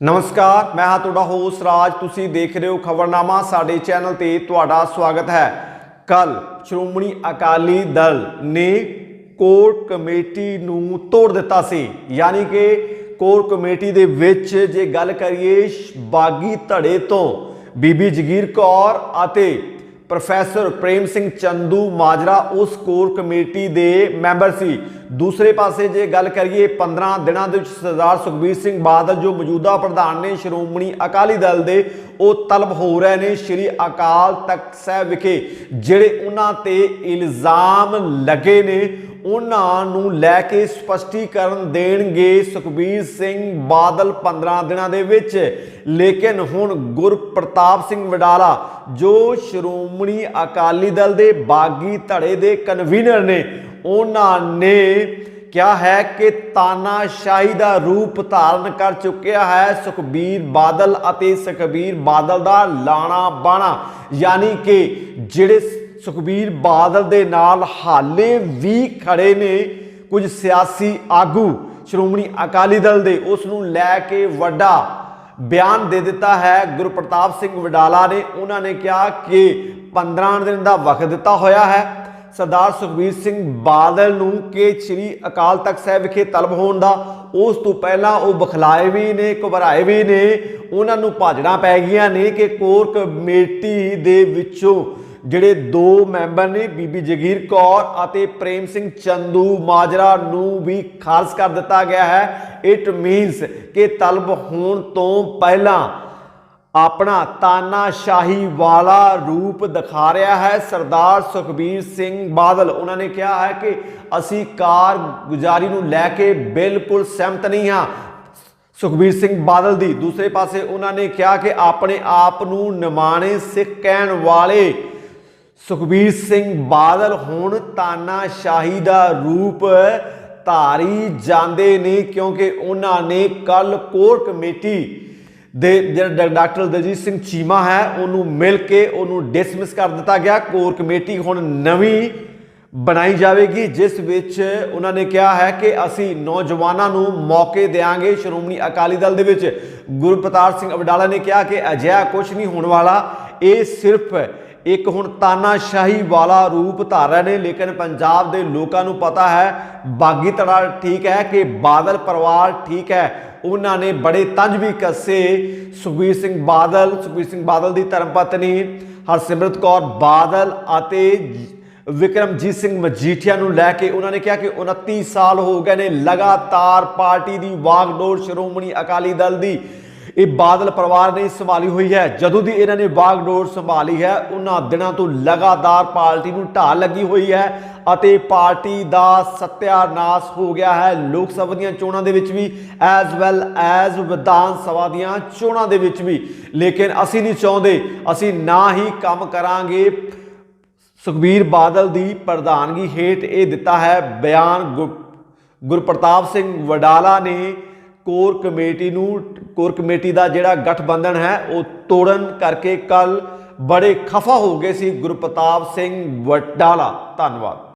ਨਮਸਕਾਰ, ਮੈਂ ਹਾਂ ਤੁਹਾਡਾ ਹੋਸਟ ਰਾਜ। ਤੁਸੀਂ ਦੇਖ ਰਹੇ ਹੋ ਖਬਰਨਾਮਾ, ਸਾਡੇ ਚੈਨਲ ਤੇ ਤੁਹਾਡਾ ਸਵਾਗਤ ਹੈ। ਕੱਲ ਸ਼੍ਰੋਮਣੀ ਅਕਾਲੀ ਦਲ ਨੇ ਕੋਰ ਕਮੇਟੀ ਨੂੰ ਤੋੜ ਦਿੱਤਾ ਸੀ। ਯਾਨੀ ਕਿ ਕੋਰ ਕਮੇਟੀ ਦੇ ਵਿੱਚ ਜੇ ਗੱਲ ਕਰੀਏ, ਬਾਗੀ ਧੜੇ ਤੋਂ ਬੀਬੀ ਜਗੀਰ ਕੌਰ ਅਤੇ ਪ੍ਰੋਫੈਸਰ ਪ੍ਰੇਮ ਸਿੰਘ ਚੰਦੂ ਮਾਜਰਾ ਉਸ ਕੋਰ ਕਮੇਟੀ ਦੇ ਮੈਂਬਰ ਸੀ। ਦੂਸਰੇ ਪਾਸੇ ਜੇ ਗੱਲ ਕਰੀਏ 15 ਦਿਨਾਂ ਦੇ ਵਿੱਚ ਸਰਦਾਰ ਸੁਖਬੀਰ ਸਿੰਘ ਬਾਦਲ ਜੋ ਮੌਜੂਦਾ ਪ੍ਰਧਾਨ ਨੇ, ਸ਼੍ਰੋਮਣੀ ਅਕਾਲੀ ਦਲ ਦੇ, ਉਹ ਤਲਬ ਹੋ ਰਹੇ ਨੇ ਸ਼੍ਰੀ ਅਕਾਲ ਤਖਤ ਸਾਹਿਬ ਵਿਖੇ, ਜਿਹੜੇ ਉਹਨਾਂ ਤੇ ਇਲਜ਼ਾਮ ਲੱਗੇ ਨੇ। ਉਹਨਾਂ ਨੂੰ ਲੈ ਕੇ ਸਪਸ਼ਟੀਕਰਨ ਦੇਣਗੇ ਸੁਖਬੀਰ ਸਿੰਘ ਬਾਦਲ 15 ਦਿਨਾਂ ਦੇ ਵਿੱਚ। ਲੇਕਿਨ ਹੁਣ ਗੁਰਪ੍ਰਤਾਪ ਸਿੰਘ ਵਡਾਲਾ, ਜੋ ਸ਼੍ਰੋਮਣੀ ਅਕਾਲੀ ਦਲ ਦੇ ਬਾਗੀ ਧੜੇ ਦੇ ਕਨਵੀਨਰ ਨੇ, ਉਹਨਾਂ ਨੇ ਕਿਹਾ ਹੈ ਕਿ ਤਾਨਾਸ਼ਾਹੀ ਦਾ ਰੂਪ ਧਾਰਨ ਕਰ ਚੁੱਕਿਆ ਹੈ ਸੁਖਬੀਰ ਬਾਦਲ ਅਤੇ ਸੁਖਬੀਰ ਬਾਦਲ ਦਾ ਲਾਣਾ ਬਾਣਾ ਯਾਨੀ ਕਿ ਜਿਹੜੇ ਸੁਖਬੀਰ ਬਾਦਲ ਦੇ ਨਾਲ ਹਾਲੇ ਵੀ ਖੜੇ ਨੇ ਕੁਝ ਸਿਆਸੀ ਆਗੂ। ਸ਼੍ਰੋਮਣੀ ਅਕਾਲੀ ਦਲ ਦੇ ਉਸ ਨੂੰ ਲੈ ਕੇ ਵੱਡਾ ਬਿਆਨ ਦੇ ਦਿੱਤਾ ਹੈ। ਗੁਰਪ੍ਰਤਾਪ ਸਿੰਘ ਵਡਾਲਾ ਨੇ ਉਹਨਾਂ ਨੇ ਕਿਹਾ ਕਿ 15 ਦਿਨ ਦਾ ਵਕਤ ਦਿੱਤਾ ਹੋਇਆ ਹੈ। ਸਰਦਾਰ ਸੁਖਬੀਰ ਸਿੰਘ ਬਾਦਲ ਨੂੰ ਕਿ ਸ੍ਰੀ ਅਕਾਲ ਤਖਤ ਸਾਹਿਬ ਵਿਖੇ ਤਲਬ ਹੋਣ ਦਾ, ਉਸ ਤੋਂ ਪਹਿਲਾਂ ਉਹ ਬਖਲਾਏ ਵੀ ਨੇ, ਘਬਰਾਏ ਵੀ ਨੇ। ਉਹਨਾਂ ਨੂੰ ਭਾਜੜਾਂ ਪੈ ਗਈਆਂ ਨੇ ਕਿ ਕੋਰ ਕਮੇਟੀ ਦੇ ਵਿੱਚੋਂ ਜਿਹੜੇ ਦੋ ਮੈਂਬਰ ਨੇ ਬੀਬੀ ਜਗੀਰ ਕੌਰ ਅਤੇ ਪ੍ਰੇਮ ਸਿੰਘ ਚੰਦੂ, ਮਾਜਰਾ ਨੂੰ ਵੀ ਖਾਰਜ ਕਰ ਦਿੱਤਾ ਗਿਆ ਹੈ। ਇਟ ਮੀਨਸ ਕਿ ਤਲਬ ਹੋਣ ਤੋਂ ਪਹਿਲਾਂ ਆਪਣਾ ਤਾਨਾਸ਼ਾਹੀ ਵਾਲਾ ਰੂਪ ਦਿਖਾ ਰਿਹਾ ਹੈ ਸਰਦਾਰ ਸੁਖਬੀਰ ਸਿੰਘ ਬਾਦਲ। ਉਹਨਾਂ ਨੇ ਕਿਹਾ ਹੈ ਕਿ ਅਸੀਂ ਕਾਰਗੁਜ਼ਾਰੀ ਨੂੰ ਲੈ ਕੇ ਬਿਲਕੁਲ ਸਹਿਮਤ ਨਹੀਂ ਹਾਂ। ਸੁਖਬੀਰ ਸਿੰਘ ਬਾਦਲ ਦੀ। ਦੂਸਰੇ ਪਾਸੇ ਉਹਨਾਂ ਨੇ ਕਿਹਾ ਕਿ ਆਪਣੇ ਆਪ ਨੂੰ ਨਿਮਾਣੇ ਸਿੱਖ ਕਹਿਣ ਵਾਲੇ ਸੁਖਬੀਰ ਸਿੰਘ ਬਾਦਲ ਹੁਣ ਤਾਨਾਸ਼ਾਹੀ ਦਾ ਰੂਪ ਧਾਰੀ ਜਾਂਦੇ ਨੇ ਕਿਉਂਕਿ ਉਹਨਾਂ ਨੇ ਕੱਲ ਕੋਰ ਕਮੇਟੀ ਦੇ ਜਿਹੜਾ ਡਾਕਟਰ ਦਲਜੀਤ ਸਿੰਘ ਚੀਮਾ ਹੈ, ਉਹਨੂੰ ਮਿਲ ਕੇ ਉਹਨੂੰ ਡਿਸਮਿਸ ਕਰ ਦਿੱਤਾ ਗਿਆ। ਕੋਰ ਕਮੇਟੀ ਹੁਣ ਨਵੀਂ ਬਣਾਈ ਜਾਵੇਗੀ, ਜਿਸ ਵਿੱਚ ਉਹਨਾਂ ਨੇ ਕਿਹਾ ਹੈ ਕਿ ਅਸੀਂ ਨੌਜਵਾਨਾਂ ਨੂੰ ਮੌਕੇ ਦੇਾਂਗੇ ਸ਼੍ਰੋਮਣੀ ਅਕਾਲੀ ਦਲ ਦੇ ਵਿੱਚ ਗੁਰਪ੍ਰਤਾਪ ਸਿੰਘ ਅਬਡਾਲਾ ਨੇ ਕਿਹਾ ਕਿ ਅਜਿਹਾ ਕੁਝ ਨਹੀਂ ਹੋਣ ਵਾਲਾ। ਇਹ ਸਿਰਫ ਇੱਕ ਹੁਣ ਤਾਨਾਸ਼ਾਹੀ ਵਾਲਾ ਰੂਪ ਧਾਰ ਰਹੇ ਨੇ, ਲੇਕਿਨ ਪੰਜਾਬ ਦੇ ਲੋਕਾਂ ਨੂੰ ਪਤਾ ਹੈ, ਬਾਗੀ ਤੜਾ ਠੀਕ ਹੈ ਕਿ ਬਾਦਲ ਪਰਿਵਾਰ ਠੀਕ ਹੈ। ਉਹਨਾਂ ਨੇ ਬੜੇ ਤੰਜ ਵੀ ਕੱਸੇ। ਸੁਖਬੀਰ ਸਿੰਘ ਬਾਦਲ, ਸੁਖਬੀਰ ਸਿੰਘ ਬਾਦਲ ਦੀ ਧਰਮ ਪਤਨੀ ਹਰਸਿਮਰਤ ਕੌਰ ਬਾਦਲ ਅਤੇ ਵਿਕਰਮਜੀਤ ਸਿੰਘ ਮਜੀਠੀਆ ਨੂੰ ਲੈ ਕੇ ਉਹਨਾਂ ਨੇ ਕਿਹਾ ਕਿ 29 ਸਾਲ ਹੋ ਗਏ ਨੇ ਲਗਾਤਾਰ ਪਾਰਟੀ ਦੀ ਵਾਗਡੋਰ ਸ਼੍ਰੋਮਣੀ ਅਕਾਲੀ ਦਲ ਦੀ। ਇਹ ਬਾਦਲ ਪਰਿਵਾਰ ਨੇ ਸੰਭਾਲੀ ਹੋਈ ਹੈ। ਜਦੋਂ ਦੀ ਇਹਨਾਂ ਨੇ ਬਾਗਡੋਰ ਸੰਭਾਲੀ ਹੈ, ਉਹਨਾਂ ਦਿਨਾਂ ਤੋਂ ਲਗਾਤਾਰ ਪਾਰਟੀ ਨੂੰ ਢਾਹ ਲੱਗੀ ਹੋਈ ਹੈ ਅਤੇ ਪਾਰਟੀ ਦਾ ਸਤਿਆਨਾਸ਼ ਹੋ ਗਿਆ ਹੈ। ਲੋਕ ਸਭਾ ਦੀਆਂ ਚੋਣਾਂ ਦੇ ਵਿੱਚ ਵੀ as well as Vidhan Sabha ਦੀਆਂ ਚੋਣਾਂ ਦੇ ਵਿੱਚ ਵੀ। ਲੇਕਿਨ ਅਸੀਂ ਨਹੀਂ ਚਾਹੁੰਦੇ, ਅਸੀਂ ਨਾ ਹੀ ਕੰਮ ਕਰਾਂਗੇ। ਸੁਖਬੀਰ ਬਾਦਲ ਦੀ ਪ੍ਰਧਾਨਗੀ ਹੇਠ ਇਹ ਦਿੱਤਾ ਹੈ। ਬਿਆਨ ਗੁਰ- ਗੁਰਪ੍ਰਤਾਪ ਸਿੰਘ ਵਡਾਲਾ ਨੇ ਕੋਰ ਕਮੇਟੀ ਨੂੰ, ਕੋਰ ਕਮੇਟੀ ਦਾ ਜਿਹੜਾ ਗਠਬੰਧਨ ਹੈ, ਉਹ ਤੋੜਨ ਕਰਕੇ ਕੱਲ ਬੜੇ ਖਫਾ ਹੋ ਗਏ ਸੀ ਗੁਰਪ੍ਰਤਾਪ ਸਿੰਘ ਵਟਾਲਾ ਧੰਨਵਾਦ।